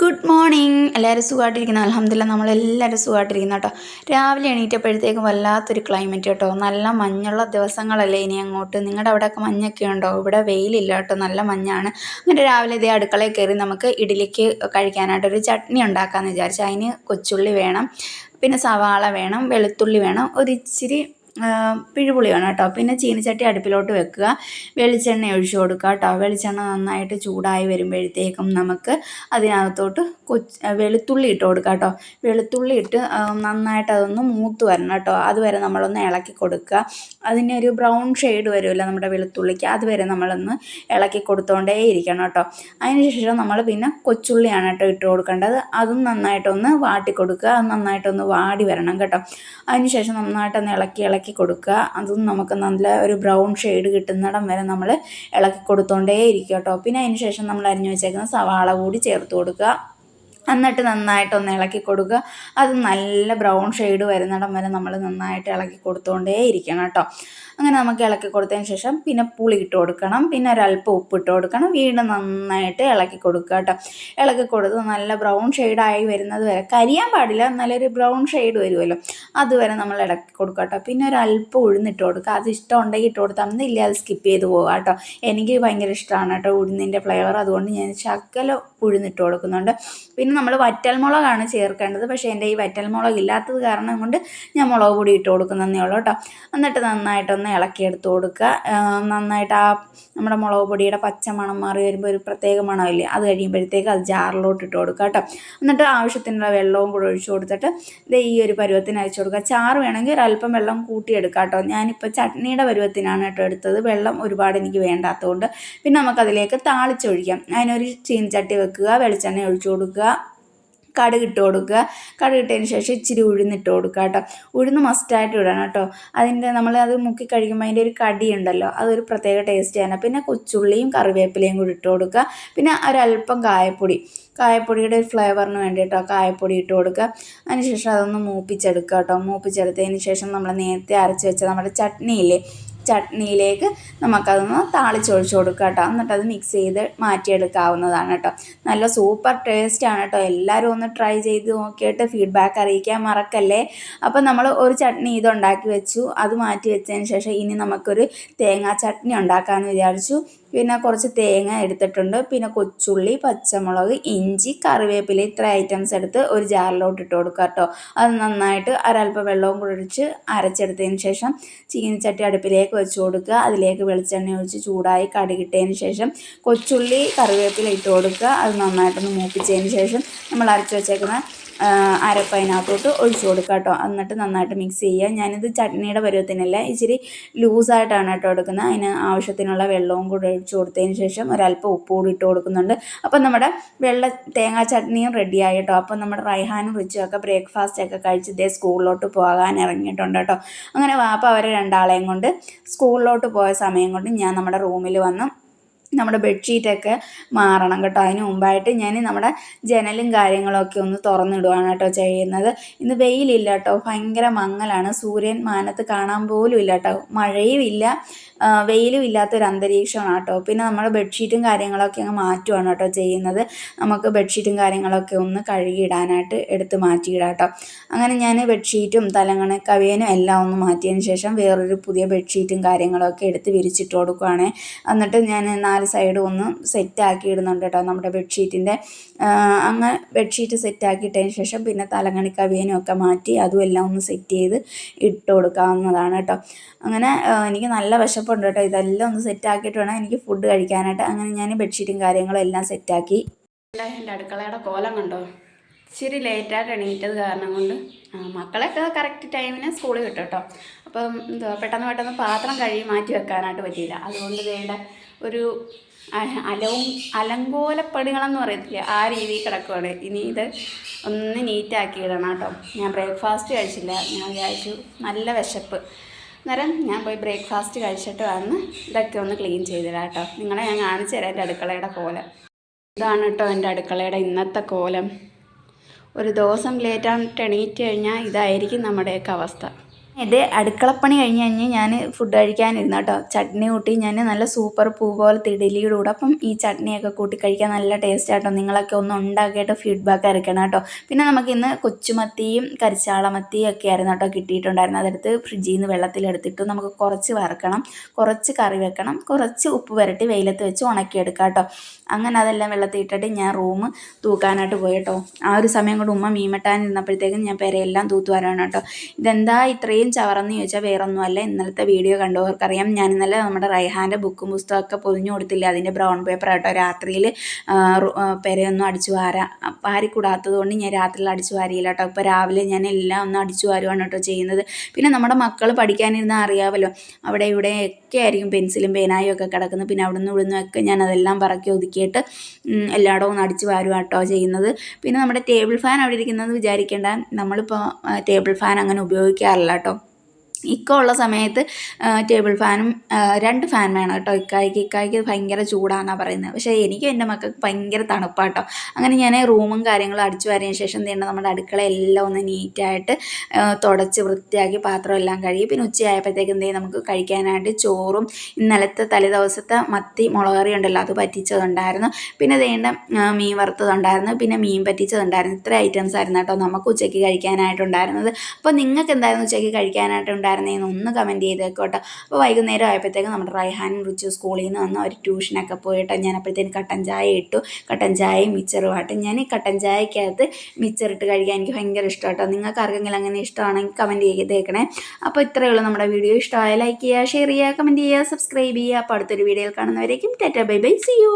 Good morning എല്ലാവരും സുഖമായിട്ടിരിക്കുന്നു. അലഹമില്ല നമ്മളെല്ലാവരും സുഖമായിട്ടിരിക്കുന്നു കേട്ടോ. രാവിലെ എണീറ്റപ്പോഴത്തേക്കും വല്ലാത്തൊരു ക്ലൈമറ്റ് കേട്ടോ. നല്ല മഞ്ഞുള്ള ദിവസങ്ങളല്ലേ ഇനി അങ്ങോട്ട്. നിങ്ങളുടെ അവിടെയൊക്കെ മഞ്ഞൊക്കെ ഉണ്ടോ? ഇവിടെ വെയിലില്ല കേട്ടോ. നല്ല മഞ്ഞാണ്. അങ്ങനെ രാവിലെ ഇതേ അടുക്കളയിൽ കയറി നമുക്ക് ഇഡ്ഡലിക്ക് കഴിക്കാനായിട്ടൊരു ചട്നി ഉണ്ടാക്കാമെന്ന് വിചാരിച്ചു. അതിന് കൊച്ചുള്ളി വേണം പിന്നെ സവാള വേണം വെളുത്തുള്ളി വേണം ഒരിച്ചിരി പിഴുപുളി വേണം കേട്ടോ. പിന്നെ ചീനിച്ചട്ടി അടുപ്പിലോട്ട് വെക്കുക. വെളിച്ചെണ്ണ ഒഴിച്ചു കൊടുക്കുക കേട്ടോ. വെളിച്ചെണ്ണ നന്നായിട്ട് ചൂടായി വരുമ്പോഴത്തേക്കും നമുക്ക് അതിനകത്തോട്ട് കൊച്ച് വെളുത്തുള്ളി ഇട്ട് കൊടുക്കുക കേട്ടോ. വെളുത്തുള്ളി ഇട്ട് നന്നായിട്ട് അതൊന്ന് മൂത്ത് വരണം കേട്ടോ. അതുവരെ നമ്മളൊന്ന് ഇളക്കി കൊടുക്കുക. അതിന് ഒരു ബ്രൗൺ ഷെയ്ഡ് വരുമല്ലോ നമ്മുടെ വെളുത്തുള്ളിക്ക്. അതുവരെ നമ്മളൊന്ന് ഇളക്കി കൊടുത്തോണ്ടേ ഇരിക്കണം കേട്ടോ. അതിനുശേഷം നമ്മൾ പിന്നെ കൊച്ചുള്ളിയാണ് കേട്ടോ ഇട്ട് കൊടുക്കേണ്ടത്. അതും നന്നായിട്ടൊന്ന് വാട്ടി കൊടുക്കുക. അത് നന്നായിട്ടൊന്ന് വാടി വരണം കേട്ടോ. അതിനുശേഷം നന്നായിട്ടൊന്ന് ഇളക്കി ഇളക്കി ഇളക്കി കൊടുക്കുക. അതും നമുക്ക് നല്ല ഒരു ബ്രൗൺ ഷെയ്ഡ് കിട്ടുന്നിടം വരെ നമ്മൾ ഇളക്കി കൊടുത്തോണ്ടേ ഇരിക്കുക കേട്ടോ. പിന്നെ അതിന് ശേഷം നമ്മൾ അരിഞ്ഞു വെച്ചേക്കുന്ന സവാള കൂടി ചേർത്ത് കൊടുക്കുക. എന്നിട്ട് നന്നായിട്ടൊന്ന് ഇളക്കി കൊടുക്കുക. അത് നല്ല ബ്രൗൺ ഷെയ്ഡ് വരുന്നിടം വരെ നമ്മൾ നന്നായിട്ട് ഇളക്കി കൊടുത്തുകൊണ്ടേ ഇരിക്കണം കേട്ടോ. അങ്ങനെ നമുക്ക് ഇളക്കി കൊടുത്തതിന് ശേഷം പിന്നെ പുളി ഇട്ട് കൊടുക്കണം. പിന്നെ ഒരല്പം ഉപ്പ് ഇട്ട് കൊടുക്കണം. വീണ്ടും നന്നായിട്ട് ഇളക്കി കൊടുക്കുക കേട്ടോ. ഇളക്കി കൊടുത്ത് നല്ല ബ്രൗൺ ഷെയ്ഡായി വരുന്നത് വരെ കരിയാൻ പാടില്ല. നല്ലൊരു ബ്രൗൺ ഷെയ്ഡ് വരുമല്ലോ. അതുവരെ നമ്മൾ ഇളക്കി കൊടുക്കുക കേട്ടോ. പിന്നെ ഒരല്പം ഉഴുന്നിട്ട് കൊടുക്കുക. അത് ഇഷ്ടം ഉണ്ടെങ്കിൽ ഇട്ട് കൊടുത്താൽ മതി. ഇല്ല അത് സ്കിപ്പ് ചെയ്ത് പോകാം കേട്ടോ. എനിക്ക് ഭയങ്കര ഇഷ്ടമാണ് കേട്ടോ ഉഴുന്നിന്റെ ഫ്ലേവർ അതുകൊണ്ട് ഞാൻ ശക്കല ഉഴുന്നിട്ട് കൊടുക്കുന്നുണ്ട്. പിന്നെ നമ്മൾ വറ്റൽമുളകാണ് ചേർക്കേണ്ടത്. പക്ഷേ എന്റെ ഈ വറ്റൽമുളക് ഇല്ലാത്തത് കാരണം കൊണ്ട് ഞാൻ മുളക് പൊടി ഇട്ട് കൊടുക്കുന്നതേ ഉള്ളൂ കേട്ടോ. എന്നിട്ട് നന്നായിട്ടൊന്ന് ഇളക്കിയെടുത്ത് കൊടുക്കുക. നന്നായിട്ട് ആ നമ്മുടെ മുളക് പൊടിയുടെ പച്ച മണം മാറി വരുമ്പോൾ ഒരു പ്രത്യേക മണമില്ലേ അത് കഴിയുമ്പോഴത്തേക്ക് അത് ജാറിലോട്ട് ഇട്ട് കൊടുക്കുക കേട്ടോ. എന്നിട്ട് ആവശ്യത്തിനുള്ള വെള്ളവും കൂടെ ഒഴിച്ചു കൊടുത്തിട്ട് ഇത് ഈ ഒരു പരുവത്തിന് അയച്ചു കൊടുക്കുക. ചാറ് വേണമെങ്കിൽ ഒരല്പം വെള്ളം കൂട്ടിയെടുക്കാം കേട്ടോ. ഞാനിപ്പോൾ ചട്നിയുടെ പരുവത്തിനാണ് കേട്ടോ എടുത്തത്. വെള്ളം ഒരുപാട് എനിക്ക് വേണ്ടാത്തതുകൊണ്ട്. പിന്നെ നമുക്കതിലേക്ക് താളിച്ചൊഴിക്കാം. അതിനൊരു ചീനച്ചട്ടി വെക്കുക വെളിച്ചെണ്ണ ഒഴിച്ചു കൊടുക്കുക. കടുക് ഇട്ട് കൊടുക്കുക. കടുക് ശേഷം ഇച്ചിരി ഉഴുന്നിട്ട് കൊടുക്കുക കേട്ടോ. ഉഴുന്ന് മസ്റ്റായിട്ട് ഇടണം കേട്ടോ. അതിന്റെ നമ്മൾ അത് മുക്കി കഴിക്കുമ്പോൾ അതിന്റെ ഒരു കടി ഉണ്ടല്ലോ അതൊരു പ്രത്യേക ടേസ്റ്റ് ആണ്. പിന്നെ കൊച്ചുള്ളിയും കറിവേപ്പിലയും കൂടി ഇട്ട് കൊടുക്കുക. പിന്നെ ഒരല്പം കായപ്പൊടി. കായപ്പൊടിയുടെ ഒരു ഫ്ലേവറിന് വേണ്ടിയിട്ടോ കായപ്പൊടി ഇട്ട് കൊടുക്കുക. അതിനുശേഷം അതൊന്ന് മൂപ്പിച്ചെടുക്കുക കേട്ടോ. മൂപ്പിച്ചെടുത്തതിന് ശേഷം നമ്മൾ നേരത്തെ അരച്ച് വെച്ച നമ്മുടെ ചട്നിയില്ലേ ചട്നിയിലേക്ക് നമുക്കതൊന്ന് താളിച്ചൊഴിച്ച് കൊടുക്കുക കേട്ടോ. എന്നിട്ട് അത് മിക്സ് ചെയ്ത് മാറ്റിയെടുക്കാവുന്നതാണ് കേട്ടോ. നല്ല സൂപ്പർ ടേസ്റ്റാണ് കേട്ടോ. എല്ലാവരും ഒന്ന് ട്രൈ ചെയ്ത് നോക്കിയിട്ട് ഫീഡ്ബാക്ക് അറിയിക്കാൻ മറക്കല്ലേ? അപ്പോൾ നമ്മൾ ഒരു ചട്നി ഇതുണ്ടാക്കി വെച്ചു. അത് മാറ്റി വെച്ചതിന് ശേഷം ഇനി നമുക്കൊരു തേങ്ങാ ചട്നി ഉണ്ടാക്കാമെന്ന് വിചാരിച്ചു. പിന്നെ കുറച്ച് തേങ്ങ എടുത്തിട്ടുണ്ട്. പിന്നെ കൊച്ചുള്ളി പച്ചമുളക് ഇഞ്ചി കറിവേപ്പില ഇത്ര ഐറ്റംസ് എടുത്ത് ഒരു ജാറിലോട്ട് ഇട്ട് കൊടുക്കുക കേട്ടോ. അത് നന്നായിട്ട് ഒരല്പം വെള്ളവും കൂടി ഒഴിച്ച് അരച്ചെടുത്തതിന് ശേഷം ചീനിച്ചട്ടി അടുപ്പിലേക്ക് വെച്ച് കൊടുക്കുക. അതിലേക്ക് വെളിച്ചെണ്ണ ഒഴിച്ച് ചൂടായി കടുകിട്ടതിന് ശേഷം കൊച്ചുള്ളി കറിവേപ്പില ഇട്ട് കൊടുക്കുക. അത് നന്നായിട്ടൊന്ന് മൂപ്പിച്ചതിന് ശേഷം നമ്മൾ അരച്ച് വെച്ചേക്കുന്ന അരപ്പ് അതിനകത്തോട്ട് ഒഴിച്ചു കൊടുക്കുക കേട്ടോ. എന്നിട്ട് നന്നായിട്ട് മിക്സ് ചെയ്യുക. ഞാനിത് ചട്നിയുടെ പരുവത്തിനല്ല ഇച്ചിരി ലൂസായിട്ടാണ് കേട്ടോ എടുക്കുന്നത്. അതിന് ആവശ്യത്തിനുള്ള വെള്ളവും കൂടെ ഒഴിച്ചു കൊടുത്തതിന് ശേഷം ഒരല്പം ഉപ്പ് കൂടി ഇട്ട് കൊടുക്കുന്നുണ്ട്. അപ്പം നമ്മുടെ വെള്ള തേങ്ങാ ചട്നിയും റെഡിയായി കേട്ടോ. അപ്പം നമ്മുടെ റൈഹാനും റിച്ചും ഒക്കെ ബ്രേക്ക്ഫാസ്റ്റ് ഒക്കെ കഴിച്ച് ഇതേ സ്കൂളിലോട്ട് പോകാൻ ഇറങ്ങിയിട്ടുണ്ട് കേട്ടോ. അങ്ങനെ വാപ്പ അവരെ രണ്ടാളെയും കൊണ്ട് സ്കൂളിലോട്ട് പോയ സമയം കൊണ്ട് ഞാൻ നമ്മുടെ റൂമിൽ വന്ന്. നമ്മുടെ ബെഡ്ഷീറ്റൊക്കെ മാറണം കേട്ടോ. അതിന് മുമ്പായിട്ട് ഞാൻ നമ്മുടെ ജനലും കാര്യങ്ങളൊക്കെ ഒന്ന് തുറന്നിടുകയാണ് കേട്ടോ ചെയ്യുന്നത്. ഇന്ന് വെയിലില്ല കേട്ടോ. ഭയങ്കര മങ്ങലാണ്. സൂര്യൻ മാനത്ത് കാണാൻ പോലും ഇല്ല കേട്ടോ. മഴയും ഇല്ല. വെയിലും ഇല്ലാത്തൊരു അന്തരീക്ഷമാണ് കേട്ടോ. പിന്നെ നമ്മൾ ബെഡ്ഷീറ്റും കാര്യങ്ങളൊക്കെ അങ്ങ് മാറ്റുവാണ് കേട്ടോ ചെയ്യുന്നത്. നമുക്ക് ബെഡ്ഷീറ്റും കാര്യങ്ങളൊക്കെ ഒന്ന് കഴുകിയിടാനായിട്ട് എടുത്ത് മാറ്റിയിടാം കേട്ടോ. അങ്ങനെ ഞാൻ ബെഡ്ഷീറ്റും തലങ്ങണ കവിയനും എല്ലാം ഒന്ന് മാറ്റിയതിന് ശേഷം വേറൊരു പുതിയ ബെഡ്ഷീറ്റും കാര്യങ്ങളൊക്കെ എടുത്ത് വിരിച്ചിട്ട് കൊടുക്കുവാണ്. എന്നിട്ട് ഞാൻ നാല് സൈഡും ഒന്ന് സെറ്റാക്കി ഇടുന്നുണ്ട് കേട്ടോ നമ്മുടെ ബെഡ്ഷീറ്റിന്റെ അങ്ങനെ ബെഡ്ഷീറ്റ് സെറ്റാക്കിയിട്ടതിന് ശേഷം പിന്നെ തലങ്ങണി കവിയനും ഒക്കെ മാറ്റി അതും എല്ലാം ഒന്ന് സെറ്റ് ചെയ്ത് ഇട്ട് കൊടുക്കാവുന്നതാണ് കേട്ടോ. അങ്ങനെ എനിക്ക് നല്ല വിശപ്പുണ്ട് കേട്ടോ. ഇതെല്ലാം ഒന്ന് സെറ്റാക്കിയിട്ട് വേണം എനിക്ക് ഫുഡ് കഴിക്കാനായിട്ട്. അങ്ങനെ ഞാൻ ബെഡ്ഷീറ്റും കാര്യങ്ങളും എല്ലാം സെറ്റാക്കി എന്റെ അടുക്കളയുടെ കോലം കണ്ടോ? ഇച്ചിരി ലേറ്റായിട്ട് എണീറ്റത് കാരണം കൊണ്ട് മക്കളെയൊക്കെ കറക്റ്റ് ടൈമിന് സ്കൂളിൽ കിട്ടും കേട്ടോ. അപ്പം എന്തുവാ പെട്ടെന്ന് പെട്ടെന്ന് പാത്രം കഴുകി മാറ്റി വെക്കാനായിട്ട് പറ്റിയില്ല. അതുകൊണ്ട് വേണ്ട ഒരു അലവും അലങ്കോലപ്പണികളെന്ന് പറയത്തില്ല ആ രീതിയിൽ കിടക്കുവാണ്. ഇനി ഇത് ഒന്ന് നീറ്റാക്കി ഇടണം കേട്ടോ. ഞാൻ ബ്രേക്ക്ഫാസ്റ്റ് കഴിച്ചില്ല. ഞാൻ വിചാരിച്ചു നല്ല വിശപ്പ്. അന്നേരം ഞാൻ പോയി ബ്രേക്ക്ഫാസ്റ്റ് കഴിച്ചിട്ട് വന്ന് ഇതൊക്കെ ഒന്ന് ക്ലീൻ ചെയ്തിടാം കേട്ടോ. നിങ്ങളെ ഞാൻ കാണിച്ചു തരാം എന്റെ അടുക്കളയുടെ കോലം. ഇതാണ് കേട്ടോ എന്റെ അടുക്കളയുടെ ഇന്നത്തെ കോലം. ഒരു ദിവസം ലേറ്റായിട്ട് എണീറ്റ് കഴിഞ്ഞാൽ ഇതായിരിക്കും നമ്മുടെയൊക്കെ അവസ്ഥ. ഇത് അടുക്കളപ്പണി കഴിഞ്ഞ് കഴിഞ്ഞ് ഞാൻ ഫുഡ് കഴിക്കാനിരുന്നു കേട്ടോ. ചട്നി കൂട്ടി ഞാൻ നല്ല സൂപ്പർ പൂ പോലത്തെ ഇഡലിയുടെ കൂടെ. അപ്പം ഈ ചട്നിയൊക്കെ കൂട്ടി കഴിക്കാൻ നല്ല ടേസ്റ്റ് ആട്ടോ. നിങ്ങളൊക്കെ ഒന്ന് ഉണ്ടാക്കിയിട്ട് ഫീഡ്ബാക്ക് അറിയിക്കണം കേട്ടോ. പിന്നെ നമുക്ക് ഇന്ന് കൊച്ചുമത്തിയും കരിച്ചാളമത്തിയും ഒക്കെ ആയിരുന്നു കേട്ടോ കിട്ടിയിട്ടുണ്ടായിരുന്നു അതെടുത്ത് ഫ്രിഡ്ജിൽ നിന്ന് വെള്ളത്തിലെടുത്തിട്ട് നമുക്ക് കുറച്ച് വറക്കണം. കുറച്ച് കറി വെക്കണം. കുറച്ച് ഉപ്പ് പുരട്ടി വെയിലത്ത് വെച്ച് ഉണക്കിയെടുക്കാം കേട്ടോ. അങ്ങനെ അതെല്ലാം വെള്ളത്തിൽ ഇട്ടിട്ട് ഞാൻ റൂം തൂക്കാനായിട്ട് പോയി കേട്ടോ. ആ ഒരു സമയം കൊണ്ട് ഉമ്മ മീൻ വെട്ടാനിരുന്നപ്പോഴത്തേക്കും ഞാൻ പെരയെല്ലാം തൂത്തു കേട്ടോ. ഇതെന്താ ഇത്രയും ചവറെന്ന് ചോദിച്ചാൽ വേറൊന്നുമല്ല. ഇന്നലത്തെ വീഡിയോ കണ്ടവർക്കറിയാം. ഞാൻ ഇന്നലെ നമ്മുടെ റൈഹാന്റെ ബുക്കും പുസ്തകമൊക്കെ പൊതിഞ്ഞു കൊടുത്തില്ല? അതിന്റെ ബ്രൗൺ പേപ്പർ ആട്ടോ. രാത്രിയിൽ പെരയൊന്നും അടിച്ചു വാരാ വാരിക്കൂടാത്തത് കൊണ്ട് ഞാൻ രാത്രിയിൽ അടിച്ചു വാരിയില്ല കേട്ടോ ഇപ്പോൾ രാവിലെ ഞാൻ എല്ലാം ഒന്ന് അടിച്ചു വാരുവാണ് കേട്ടോ ചെയ്യുന്നത്. പിന്നെ നമ്മുടെ മക്കൾ പഠിക്കാനിരുന്നാൽ അറിയാമല്ലോ അവിടെ ഇവിടെ ഒക്കെ ആയിരിക്കും പെൻസിലും പേനായും ഒക്കെ കിടക്കുന്നത്. പിന്നെ അവിടെ നിന്ന് ഇവിടെ നിന്നൊക്കെ ഞാൻ അതെല്ലാം പറക്കി ഒതുക്കിയിട്ട് എല്ലായിടവും ഒന്ന് അടിച്ച് വാരും കേട്ടോ ചെയ്യുന്നത്. പിന്നെ നമ്മുടെ ടേബിൾ ഫാൻ അവിടെ ഇരിക്കുന്നത് വിചാരിക്കേണ്ട. നമ്മളിപ്പോൾ ടേബിൾ ഫാൻ അങ്ങനെ ഉപയോഗിക്കാറില്ല കേട്ടോ. ഇക്ക ഉള്ള സമയത്ത് ടേബിൾ ഫാനും രണ്ട് ഫാൻ വേണം കേട്ടോ ഇക്കായ്ക്ക്. ഇക്കായ്ക്ക് ഭയങ്കര ചൂടാണെന്നാണ് പറയുന്നത്. പക്ഷേ എനിക്കും എന്റെ മക്കൾക്ക് ഭയങ്കര തണുപ്പാട്ടോ അങ്ങനെ ഞാൻ റൂമും കാര്യങ്ങളും അടിച്ചു വാരിയതിന് ശേഷം തന്നെ നമ്മുടെ അടുക്കള എല്ലാം ഒന്ന് നീറ്റായിട്ട് തുടച്ച് വൃത്തിയാക്കി പാത്രം എല്ലാം കഴുകി. പിന്നെ ഉച്ചയായപ്പോഴത്തേക്ക് എന്തെയും നമുക്ക് കഴിക്കാനായിട്ട് ചോറും ഇന്നലത്തെ തലേ ദിവസത്തെ മത്തി മുളകറി ഉണ്ടല്ലോ അത് പറ്റിച്ചതുണ്ടായിരുന്നു. പിന്നെ വേണ്ട മീൻ വറുത്തതുണ്ടായിരുന്നു. പിന്നെ മീൻ പറ്റിച്ചതുണ്ടായിരുന്നു. ഇത്ര ഐറ്റംസ് ആയിരുന്നു കേട്ടോ നമുക്ക് ഉച്ചയ്ക്ക് കഴിക്കാനായിട്ടുണ്ടായിരുന്നത്. അപ്പോൾ നിങ്ങൾക്ക് എന്തായിരുന്നു ഉച്ചയ്ക്ക് കഴിക്കാനായിട്ടുണ്ടായിരുന്നത്? ഉണ്ടായിരുന്നതെന്ന് ഒന്ന് കമന്റ് ചെയ്തേക്കോട്ടെ അപ്പോൾ വൈകുന്നേരം ആയപ്പോഴത്തേക്കും നമ്മുടെ റൈഹാൻ റിച്ചു സ്കൂളിൽ നിന്ന് വന്ന് അവർ ട്യൂഷനൊക്കെ പോയിട്ട് ഞാൻ അപ്പോഴത്തേന് കട്ടൻ ചായ ഇട്ടു. കട്ടൻ ചായയും മിച്ചറുമായിട്ട് ഞാൻ ഈ കട്ടൻ ചായക്കകത്ത് മിച്ചറിട്ട് കഴിക്കാൻ എനിക്ക് ഭയങ്കര ഇഷ്ടം കേട്ടോ. നിങ്ങൾക്ക് ആർക്കെങ്കിലും അങ്ങനെ ഇഷ്ടമാണെങ്കിൽ കമന്റ് ചെയ്തേക്കണേ. അപ്പോൾ ഇത്രയേ ഉള്ളൂ നമ്മുടെ വീഡിയോ ഇഷ്ടമായ ലൈക്ക് ചെയ്യുക ഷെയർ ചെയ്യുക കമന്റ് ചെയ്യുക സബ്സ്ക്രൈബ് ചെയ്യുക. അപ്പോൾ അടുത്തൊരു വീഡിയോയിൽ കാണുന്നവരേക്കും tata bye bye see you